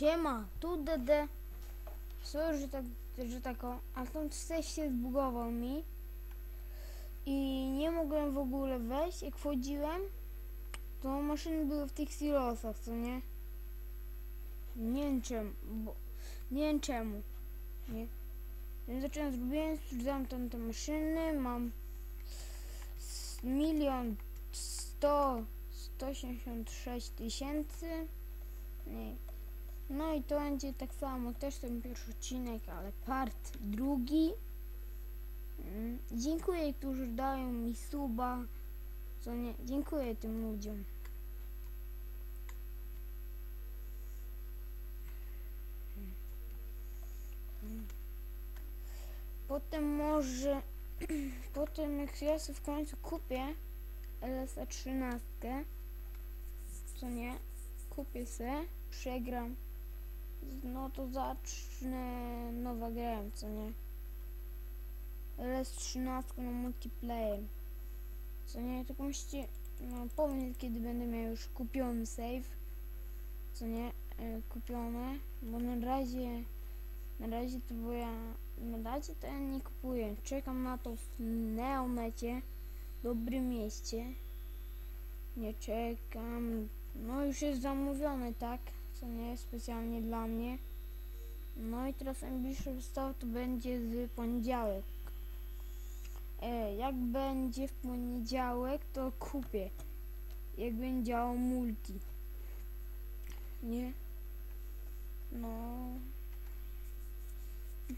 Siema, tu DD. Sorry, że tak, że tak o, a tam coś się zbugował mi. I nie mogłem w ogóle wejść, jak wchodziłem, to maszyny były w tych silosach, co nie? Nie wiem czemu, bo, nie wiem czemu, nie? Więc zacząłem, zrobiłem, sprawdzałem tam te maszyny, mam milion sto, sto osiemdziesiąt sześć tysięcy, nie. No i to będzie tak samo, też ten pierwszy odcinek, ale part drugi. Mm, Dziękuję, którzy dają mi suba. Co nie, dziękuję tym ludziom. Potem może, potem jak ja sobie w końcu kupię LSA 13, co nie, kupię se, przegram, no to zacznę nowa gra, co nie. LS13 na multiplayer. Co nie, tylko musicie, no powiem kiedy będę miał już kupiony save. Co nie, e, kupione, bo na razie, na razie to bo ja, na razie to ja nie kupuję. Czekam na to w Neonecie, dobrym mieście. Nie czekam, no już jest zamówione, tak? Co nie, specjalnie dla mnie. No i teraz najbliższy to będzie z poniedziałek. E, jak będzie w poniedziałek, to kupię. Jak będzie działał multi. Nie? No.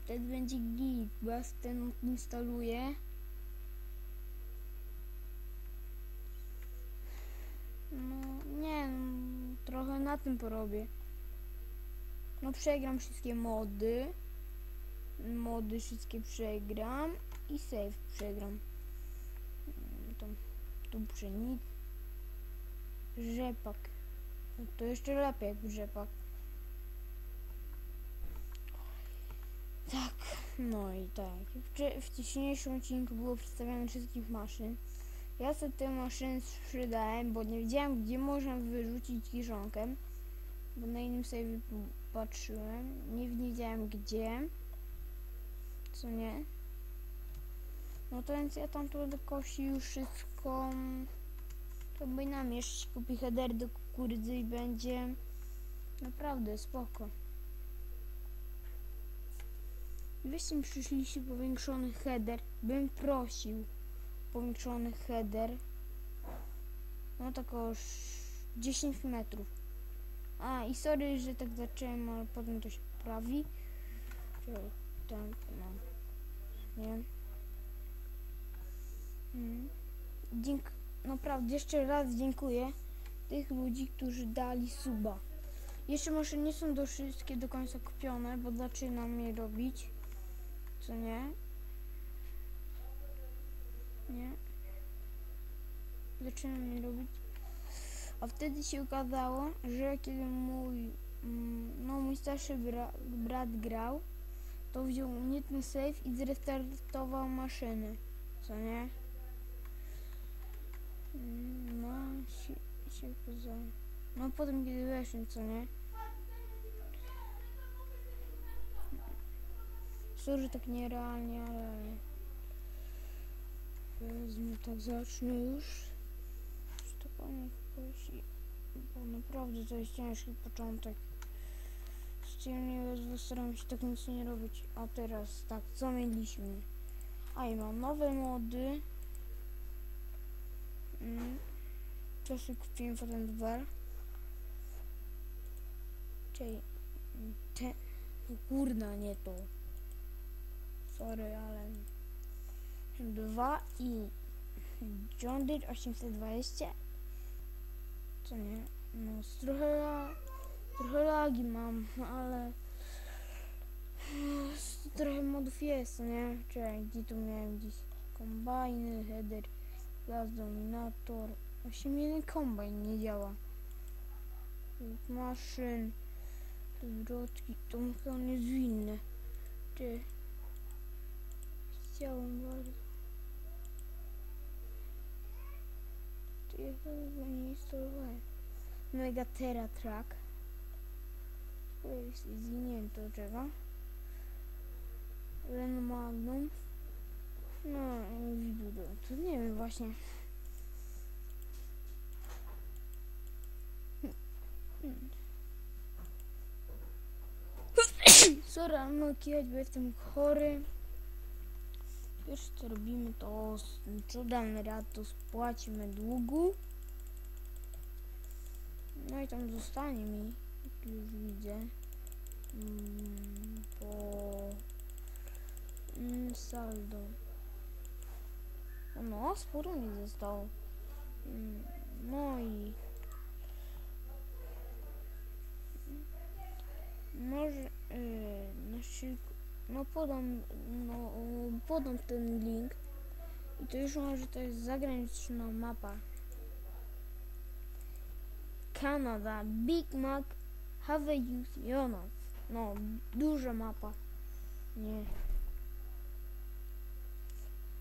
Wtedy będzie git, bo ja ten instaluję. No, nie, no, trochę na tym porobię. No, przegram wszystkie mody. Mody wszystkie przegram i save przegram. Mm, To, tu pszenic. Rzepak. No to jeszcze lepiej jak rzepak. Tak, no i tak. W, w odcinku było przedstawione wszystkich maszyn. Ja sobie te maszyny sprzedałem, bo nie wiedziałem gdzie można wyrzucić kiszonkę. Bo na innym sobie patrzyłem. Nie wiedziałem gdzie. Co nie? No to więc ja tam tu będę kosił wszystko. To by nam jeszcze kupi header do kukurydzy i będzie naprawdę spoko. Weźcie mi przyszliście powiększony header. Bym prosił powiększony header. No tak o sz- 10 metrów. A i sorry, że tak zacząłem, ale potem to się poprawi. Czy tam, no. Nie. Mm. Dzięk naprawdę jeszcze raz dziękuję tych ludzi, którzy dali suba. Jeszcze może nie są do wszystkie do końca kupione, bo zaczynam je robić. Co nie? Nie. Zaczynam je robić. A wtedy się okazało, że kiedy mój, mm, no mój starszy bra brat grał, to wziął nie ten save i zrestartował maszyny. Co nie? Mm, No, się, się okazało. No potem kiedy weszłem, co nie? Sorry, tak nierealnie, ale... Wezmę, tak zacznę już. Spokojnie posi, bo naprawdę to jest ciężki początek. Szczególnie staram się tak nic nie robić. A teraz tak, co mieliśmy? A i mam nowe mody. Mm. To sobie kupiłem potem dwa. Czyli te... No kurna, nie to. Sorry, ale... Dwa i... John Deere 820. Co nie? No, trochę... Trochę lagi mam, ale... z- Trochę modów jest, nie? Czekaj, gdzie tu miałem gdzieś? Kombajny, header, gaz dominator. Właśnie mi jeden kombajn nie działa. Maszyn, zwrotki, to on jest zwinny. Czy... Chciałem bardzo. Czy ja chyba go nie instalowałem? Mega Terra Track. To jest zwinięto czego? Ren Magnum. No, widudo. To nie wiem właśnie. Sorry, ale mogę kichać, bo jestem chory. Pierwsze co robimy to rad, to spłacimy długu. No i tam zostanie mi, już widzę, mm, po mm, saldo. No, sporo mi zostało. Mm, No i może yy, na no podam, no podam ten link i to już może to jest zagraniczna mapa. Kanada, Big Mac, Have Youth, Jonas. No, duża mapa. Nie.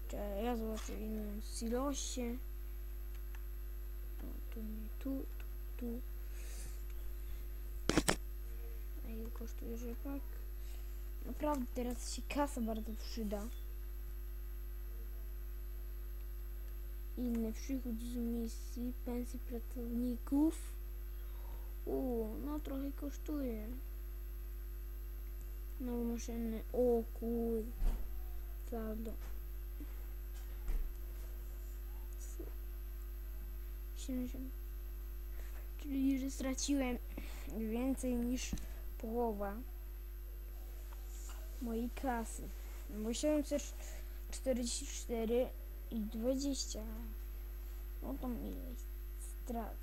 Czekaj, ja zobaczę inną silosie. No, tu tu, tu, tu. Ile kosztuje rzepak? Naprawdę teraz się kasa bardzo przyda. Inny przychód z misji, pensji pracowników. U, no trochę kosztuje. Nowe maszyny. O kur... Saldo. S- 70. Czyli, że straciłem więcej niż połowa mojej kasy. Bo 744 i 20. No to ile strat.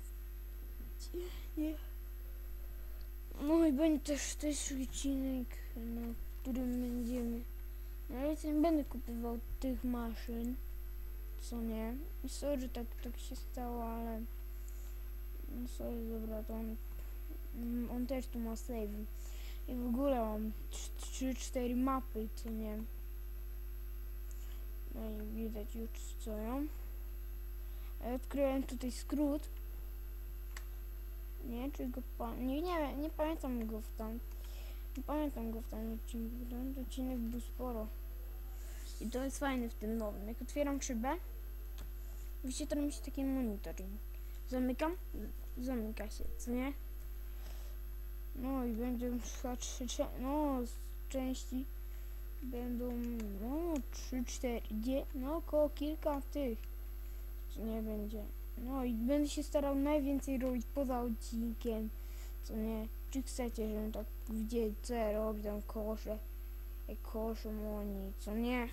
Nie. No i będzie też też odcinek, na którym będziemy. No ale ja nie będę kupował tych maszyn. Co nie? I sorry, tak, tak się stało, ale. No sorry, dobra, to on. On też tu ma save. I w ogóle mam 3-4 mapy, co nie? No i widać już stoją. A ja odkryłem tutaj skrót. Nie, czy go pa... Nie, nie, nie pamiętam go w tam. Nie pamiętam go w tym odcinku. Ten odcinek był sporo. I to jest fajne w tym nowym. Jak otwieram szybę, wyświetla mi się taki monitoring. Zamykam, zamyka się, co nie? No i będą chyba trzy, no z części będą, no trzy, cztery, dzie- no około kilka tych, co nie będzie. No i będę się starał najwięcej robić poza odcinkiem, co nie. Czy chcecie, żebym tak widzieli, co ja robię, tam kosze, koszą oni, co nie.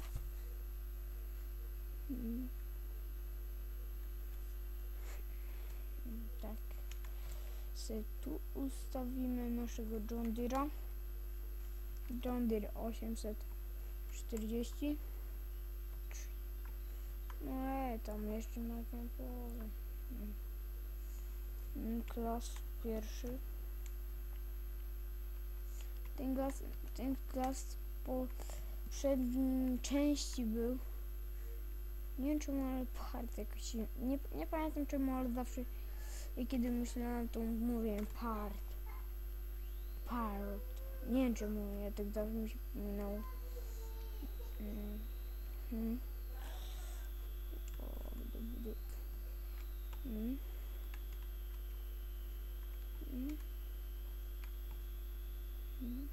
Mm. Mm, Tak. Se tu ustawimy naszego John Deere'a. John Deere 840. No e, tam jeszcze na tę połowę. Mm. Mm, Klas pierwszy. Ten klas, ten klas po przednim części był. Nie wiem czemu, ale part jakoś nie, nie pamiętam czemu, ale zawsze i kiedy myślałem, to mówiłem part. Part. Nie wiem czemu, ja tak zawsze mi się przypominało. Mm. Mm. O, du- du- du. Mm. Mm. Mm.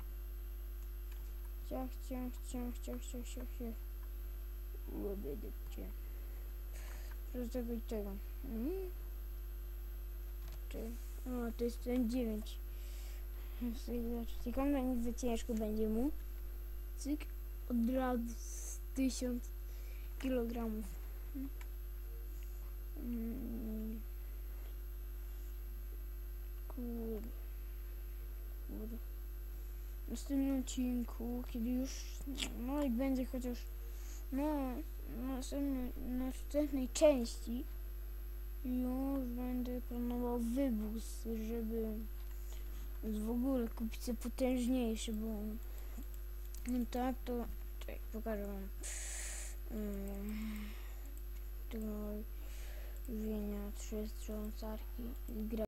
Ciach, ciach, ciach, ciach, ciach, ciach, ciach. Łobiedy cię. Tego i tego. Mm. Czy... O, to jest ten 9. Ciekawe, nic za ciężko będzie mu. Cyk, od razu z 1000 kilogramów. Mm. Kurde. W następnym odcinku, kiedy już, no i będzie chociaż, no, na następnej części już będę planował wybóz, żeby w ogóle kupić sobie potężniejszy, bo no tak to, czekaj, pokażę wam. Mm, tego żywienia trzy strząsarki i gra